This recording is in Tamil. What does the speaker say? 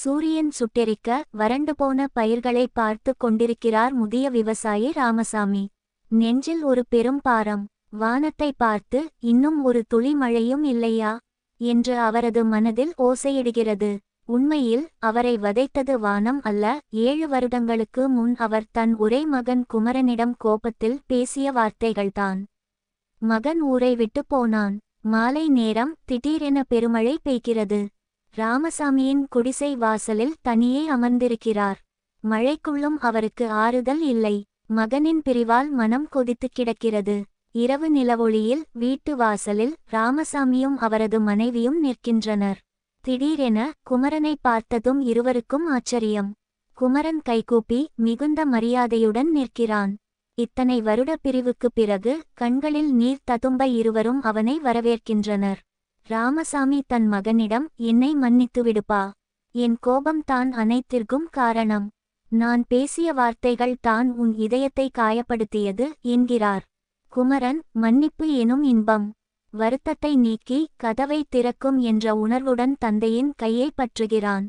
சூரியன் சுட்டெரிக்க வறண்டு போன பயிர்களை பார்த்து கொண்டிருக்கிறார் முதிய விவசாயி ராமசாமி. நெஞ்சில் ஒரு பெரும் பாரம். வானத்தை பார்த்து இன்னும் ஒரு துளி மழையும் இல்லையா என்று அவரது மனதில் ஓசையிடுகிறது. உண்மையில் அவரை வதைத்தது வானம் அல்ல. ஏழு வருடங்களுக்கு முன் அவர் தன் ஒரே மகன் குமரனிடம் கோபத்தில் பேசிய வார்த்தைகள்தான். மகன் ஊரை விட்டு போனான். மாலை நேரம் திடீரென பெருமழை பெய்கிறது. ராமசாமியின் குடிசை வாசலில் தனியே அமர்ந்திருக்கிறார். மழைக்குள்ளும் அவருக்கு ஆறுதல் இல்லை. மகனின் பிரிவால் மனம் கொதித்துக் கிடக்கிறது. இரவு நிலவொளியில் வீட்டு வாசலில் ராமசாமியும் அவரது மனைவியும் நிற்கின்றனர். திடீரென குமரனை பார்த்ததும் இருவருக்கும் ஆச்சரியம். குமரன் கைகூப்பி மிகுந்த மரியாதையுடன் நிற்கிறான். இத்தனை வருட பிரிவுக்குப் பிறகு கண்களில் நீர் ததும்ப இருவரும் அவனை வரவேற்கின்றனர். ராமசாமி தன் மகனிடம் என்னை மன்னித்து விடுப்பா. என் கோபம் தான் அனைத்திற்கும் காரணம். நான் பேசிய வார்த்தைகள் தான் உன் இதயத்தை காயப்படுத்தியது என்கிறார். குமரன் மன்னிப்பு எனும் இன்பம். வருத்தத்தை நீக்கி கதவை திறக்கும் என்ற உணர்வுடன் தந்தையின் கையை பற்றுகிறான்.